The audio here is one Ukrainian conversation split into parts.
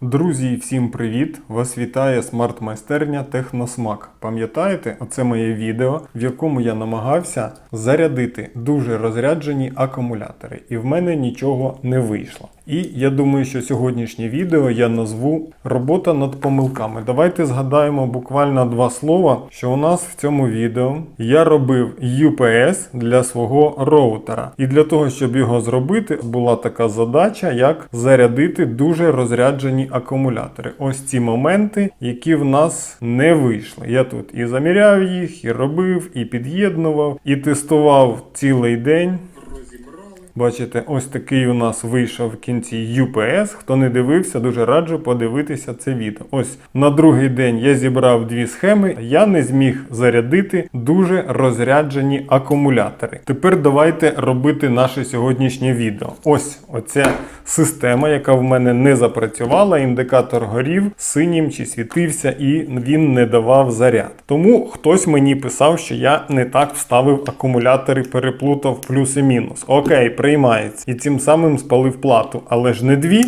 Друзі, всім привіт! Вас вітає смарт-майстерня Техносмак. Пам'ятаєте, оце моє відео, в якому я намагався зарядити дуже розряджені акумулятори, і в мене нічого не вийшло. І я думаю, що сьогоднішнє відео я назву Робота над помилками. Давайте згадаємо буквально два слова, що у нас в цьому відео я робив UPS для свого роутера. І для того, щоб його зробити, була така задача, як зарядити дуже розряджені акумулятори. Ось ці моменти, які в нас не вийшли. Я тут і заміряв їх, і робив, і під'єднував, і тестував цілий день. Бачите, ось такий у нас вийшов в кінці UPS. Хто не дивився, дуже раджу подивитися це відео. Ось на другий день я зібрав дві схеми. Я не зміг зарядити дуже розряджені акумулятори. Тепер давайте робити наше сьогоднішнє відео. Ось оця система, яка в мене не запрацювала. Індикатор горів синім чи світився, і він не давав заряд. Тому хтось мені писав, що я не так вставив акумулятори, переплутав плюс і мінус. Окей, приймається. І цим самим спалив плату, але ж не дві.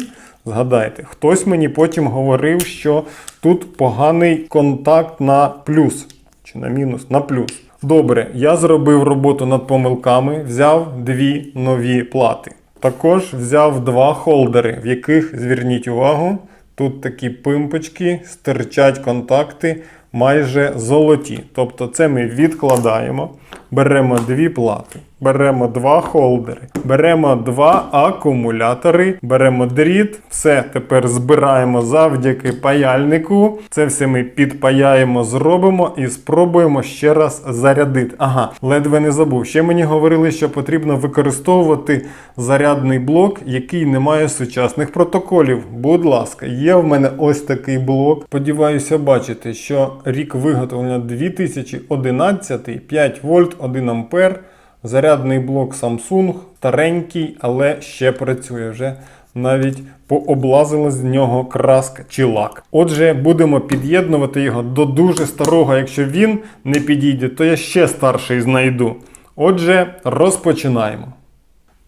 Згадайте, хтось мені потім говорив, що тут поганий контакт на плюс чи на мінус, на плюс. Добре, я зробив роботу над помилками, взяв дві нові плати. Також взяв два холдери, в яких, зверніть увагу, тут такі пимпочки, стирчать контакти майже золоті. Тобто це ми відкладаємо, беремо дві плати, беремо два холдери, беремо два акумулятори, беремо дріт, все тепер збираємо завдяки паяльнику. Це все ми підпаяємо, зробимо і спробуємо ще раз зарядити. Ага, ледве не забув. Ще мені говорили, що потрібно використовувати зарядний блок, який не має сучасних протоколів. Будь ласка, є в мене ось такий блок. Сподіваюся, бачите, що рік виготовлення 2011, 5 вольт, 1 ампер. Зарядний блок Samsung старенький, але ще працює вже. Навіть пооблазила з нього краска чи лак. Отже, будемо під'єднувати його до дуже старого. Якщо він не підійде, то я ще старший знайду. Отже, розпочинаємо.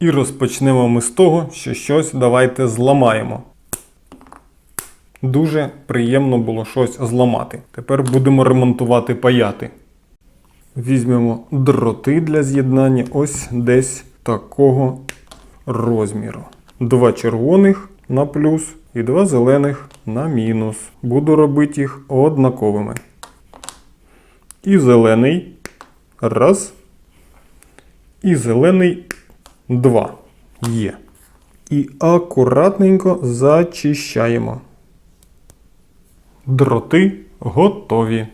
І розпочнемо ми з того, що щось давайте зламаємо. Дуже приємно було щось зламати. Тепер будемо ремонтувати паяти. Візьмемо дроти для з'єднання ось десь такого розміру. Два червоних на плюс і два зелених на мінус. Буду робити їх однаковими. І зелений раз. І зелений два. Є. І акуратненько зачищаємо. Дроти готові.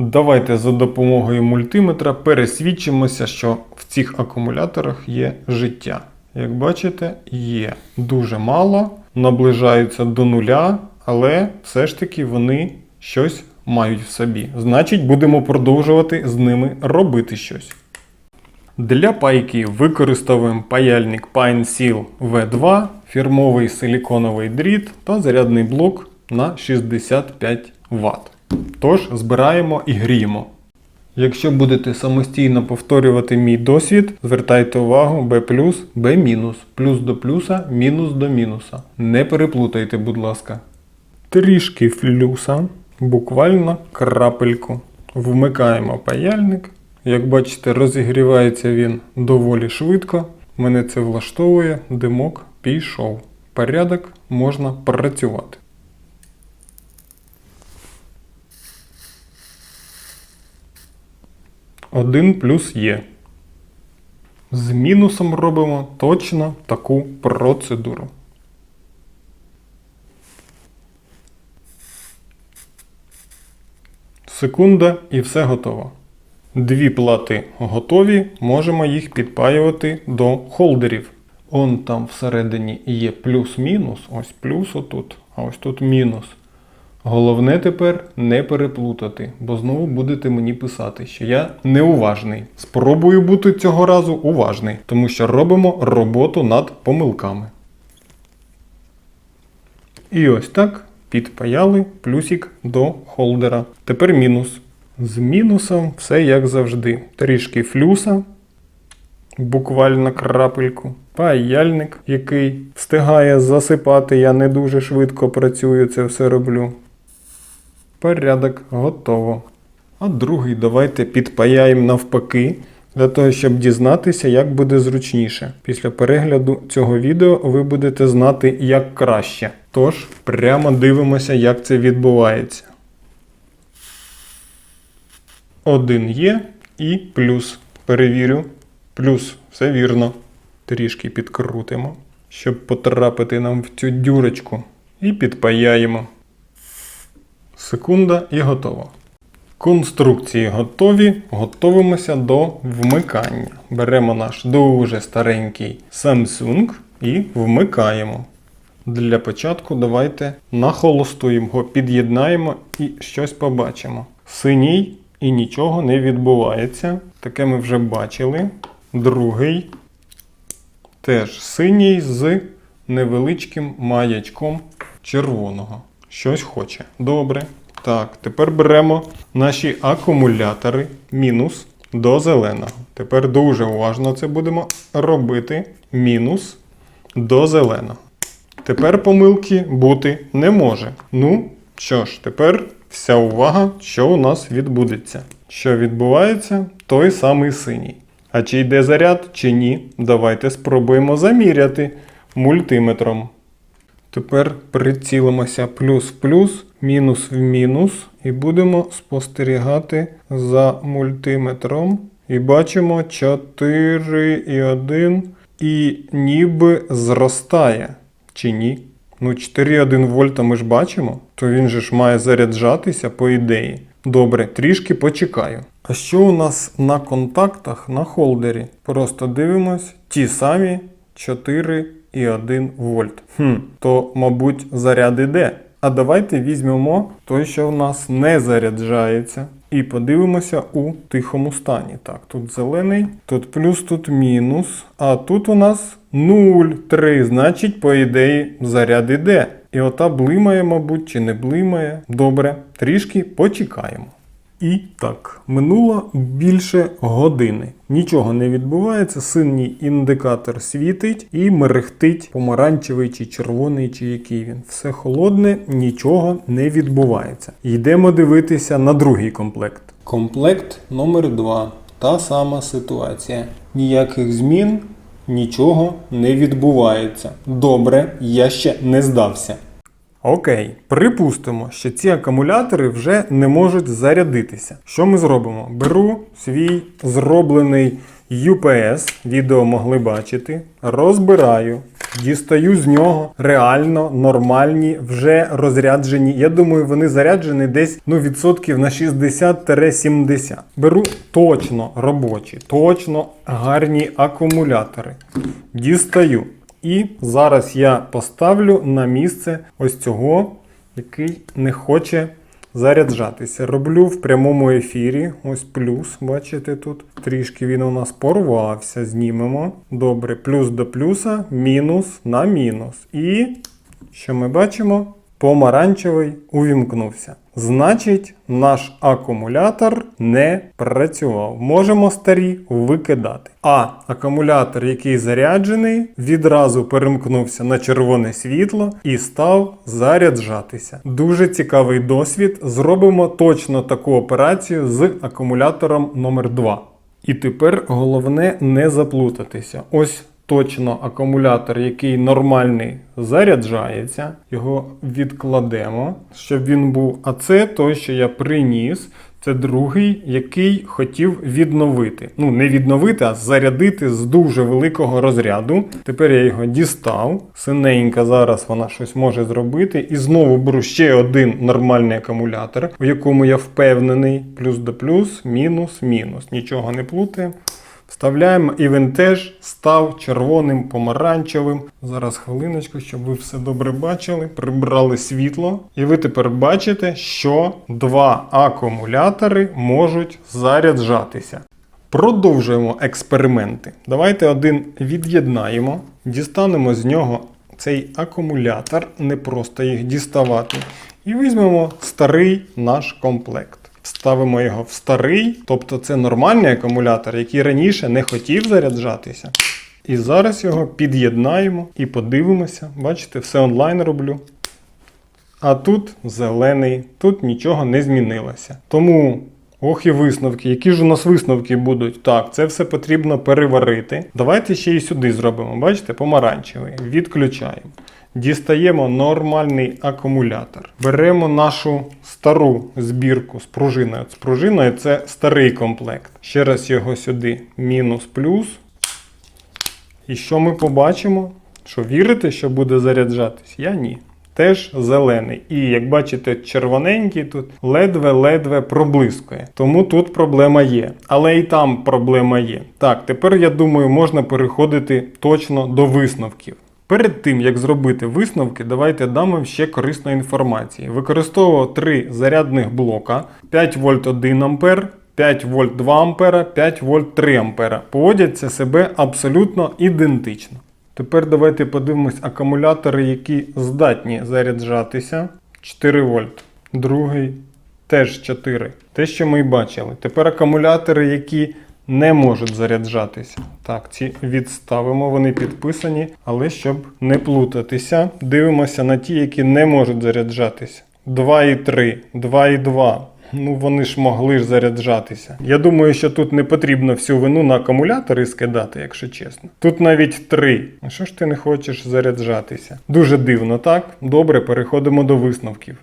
Давайте за допомогою мультиметра пересвідчимося, що в цих акумуляторах є життя. Як бачите, є дуже мало, наближаються до нуля, але все ж таки вони щось мають в собі. Значить, будемо продовжувати з ними робити щось. Для пайки використовуємо паяльник PineSeal V2, фірмовий силіконовий дріт та зарядний блок на 65 Вт. Тож збираємо і гріємо. Якщо будете самостійно повторювати мій досвід, звертайте увагу B+, B-, плюс до плюса, мінус до мінуса. Не переплутайте, будь ласка. Трішки флюса, буквально крапельку. Вмикаємо паяльник. Як бачите, розігрівається він доволі швидко. Мене це влаштовує, димок пішов. Порядок можна працювати. Один плюс є. З мінусом робимо точно таку процедуру. Секунда і все готово. Дві плати готові, можемо їх підпаювати до холдерів. Он там всередині є плюс-мінус, ось плюс отут, а ось тут мінус. Головне тепер не переплутати, бо знову будете мені писати, що я неуважний. Спробую бути цього разу уважний, тому що робимо роботу над помилками. І ось так підпаяли плюсик до холдера. Тепер мінус. З мінусом все як завжди. Трішки флюса. буквально крапельку. Паяльник, який встигає засипати, я не дуже швидко працюю, це все роблю. Порядок, готово. А другий давайте підпаяємо навпаки, для того, щоб дізнатися, як буде зручніше. Після перегляду цього відео ви будете знати, як краще. Тож, прямо дивимося, як це відбувається. Один є і плюс. Перевірю. Плюс, все вірно. Трішки підкрутимо, щоб потрапити нам в цю дюрочку. І підпаяємо. Секунда і готово. Конструкції готові. Готовимося до вмикання. Беремо наш дуже старенький Samsung і вмикаємо. Для початку давайте на холосту його під'єднаємо і щось побачимо. Синій і нічого не відбувається. Таке ми вже бачили. Другий теж синій з невеличким маячком червоного. Щось хоче. Добре. Так, тепер беремо наші акумулятори мінус до зеленого. Тепер дуже уважно це будемо робити. Мінус до зеленого. Тепер помилки бути не може. Ну, що ж, тепер вся увага, що у нас відбудеться. Що відбувається, той самий синій. А чи йде заряд, чи ні, давайте спробуємо заміряти мультиметром. Тепер прицілимося плюс в плюс, мінус в мінус, і будемо спостерігати за мультиметром. І бачимо 4,1 і ніби зростає. Чи ні? Ну, 4,1 вольта ми ж бачимо, то він же ж має заряджатися по ідеї. Добре, трішки почекаю. А що у нас на контактах на холдері? Просто дивимось ті самі 4,1 вольт. Хм, то, мабуть, заряд іде. А давайте візьмемо той, що у нас не заряджається. І подивимося у тихому стані. Так, тут зелений, тут плюс, тут мінус. А тут у нас 0,3. Значить, по ідеї, заряд іде. І ота блимає, мабуть, чи не блимає. Добре, трішки почекаємо. І так, минуло більше години. Нічого не відбувається, синій індикатор світить і мерехтить помаранчевий чи червоний, чи який він. Все холодне, нічого не відбувається. Йдемо дивитися на другий комплект. Комплект номер 2 Та сама ситуація. Ніяких змін, нічого не відбувається. Добре, я ще не здався. Окей, припустимо, що ці акумулятори вже не можуть зарядитися. Що ми зробимо? Беру свій зроблений UPS, відео могли бачити, розбираю, дістаю з нього реально нормальні, вже розряджені. Я думаю, вони заряджені десь ну, відсотків на 60-70. Беру точно робочі, точно гарні акумулятори. Дістаю. І зараз я поставлю на місце ось цього, який не хоче заряджатися. Роблю в прямому ефірі. Ось плюс, бачите тут. Трішки він у нас порвався. Знімемо. Добре, плюс до плюса, мінус на мінус. І що ми бачимо? Помаранчевий увімкнувся. Значить, наш акумулятор не працював. Можемо старі викидати. А акумулятор, який заряджений, відразу перемкнувся на червоне світло і став заряджатися. Дуже цікавий досвід. Зробимо точно таку операцію з акумулятором номер 2 І тепер головне не заплутатися. Ось точно акумулятор, який нормальний, заряджається. Його відкладемо, щоб він був. А це той, що я приніс. Це другий, який хотів відновити. Ну, не відновити, а зарядити з дуже великого розряду. Тепер я його дістав. Синенька зараз вона щось може зробити. І знову беру ще один нормальний акумулятор, в якому я впевнений. Плюс до плюс, мінус, мінус. Нічого не плутає. Вставляємо, і він теж став червоним, помаранчевим. Зараз хвилиночку, щоб ви все добре бачили. Прибрали світло. І ви тепер бачите, що два акумулятори можуть заряджатися. Продовжуємо експерименти. Давайте один від'єднаємо, дістанемо з нього цей акумулятор, не просто їх діставати. І візьмемо старий наш комплект. Ставимо його в старий, тобто це нормальний акумулятор, який раніше не хотів заряджатися. І зараз його під'єднаємо і подивимося. Бачите, все онлайн роблю. А тут зелений, тут нічого не змінилося. Тому, ох і висновки. Які ж у нас висновки будуть? Так, це все потрібно переварити. Давайте ще і сюди зробимо. Бачите, помаранчевий. Відключаємо. Дістаємо нормальний акумулятор. Беремо нашу стару збірку з пружиною. З пружиною це старий комплект. Ще раз його сюди мінус плюс. І що ми побачимо? Що вірите, що буде заряджатись? Я ні. Теж зелений. І як бачите, червоненький тут ледве-ледве проблискує. Тому тут проблема є. Але і там проблема є. Так, тепер я думаю, можна переходити точно до висновків. Перед тим, як зробити висновки, давайте дам вам ще корисної інформації. Використовував три зарядних блока: 5 вольт 1 ампер, 5 вольт 2 ампера, 5 вольт 3 ампера. Поводяться себе абсолютно ідентично. Тепер давайте подивимось акумулятори, які здатні заряджатися. 4 вольт. Другий теж 4. Те, що ми й бачили. Тепер акумулятори, які не можуть заряджатися. Так, ці відставимо, вони підписані, але щоб не плутатися, дивимося на ті, які не можуть заряджатися. 2,3, 2,2. Ну вони ж могли ж заряджатися. Я думаю, що тут не потрібно всю вину на акумулятори скидати, якщо чесно. Тут навіть 3. А що ж ти не хочеш заряджатися? Дуже дивно, так? Добре, переходимо до висновків.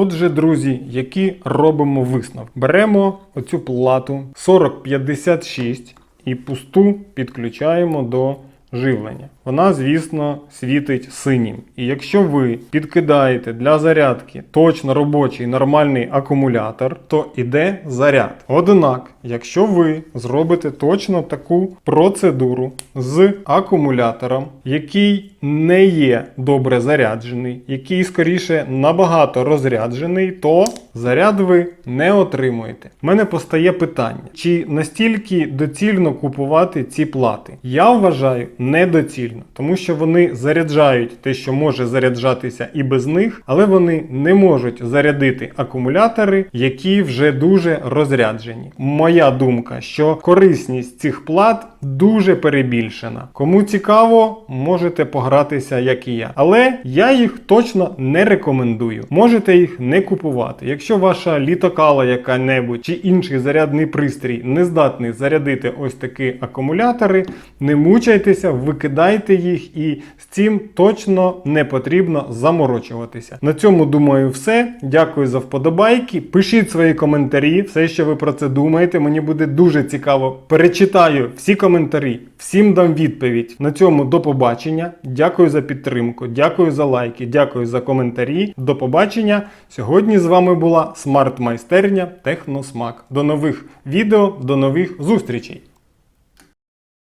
Отже, друзі, які робимо висновки? Беремо оцю плату 4056 і пусту підключаємо до живлення. Вона, звісно, світить синім. І якщо ви підкидаєте для зарядки точно робочий нормальний акумулятор, то іде заряд. Однак, якщо ви зробите точно таку процедуру з акумулятором, який не є добре заряджений, який скоріше набагато розряджений, то заряд ви не отримуєте. У мене постає питання, чи настільки доцільно купувати ці плати? Я вважаю недоцільно, тому що вони заряджають те, що може заряджатися і без них, але вони не можуть зарядити акумулятори, які вже дуже розряджені. Моя думка, що корисність цих плат дуже перебільшена. Кому цікаво, можете погратися, як і я. Але я їх точно не рекомендую. Можете їх не купувати. Якщо ваша літокала яка-небудь чи інший зарядний пристрій не здатний зарядити ось такі акумулятори, не мучайтеся, викидайте їх і з цим точно не потрібно заморочуватися. На цьому думаю, все. Дякую за вподобайки. Пишіть свої коментарі, все, що ви про це думаєте. Мені буде дуже цікаво. Перечитаю всі коментарі, всім дам відповідь. На цьому до побачення. Дякую за підтримку, дякую за лайки, дякую за коментарі. До побачення. Сьогодні з вами була смарт-майстерня Техносмак. До нових відео, до нових зустрічей!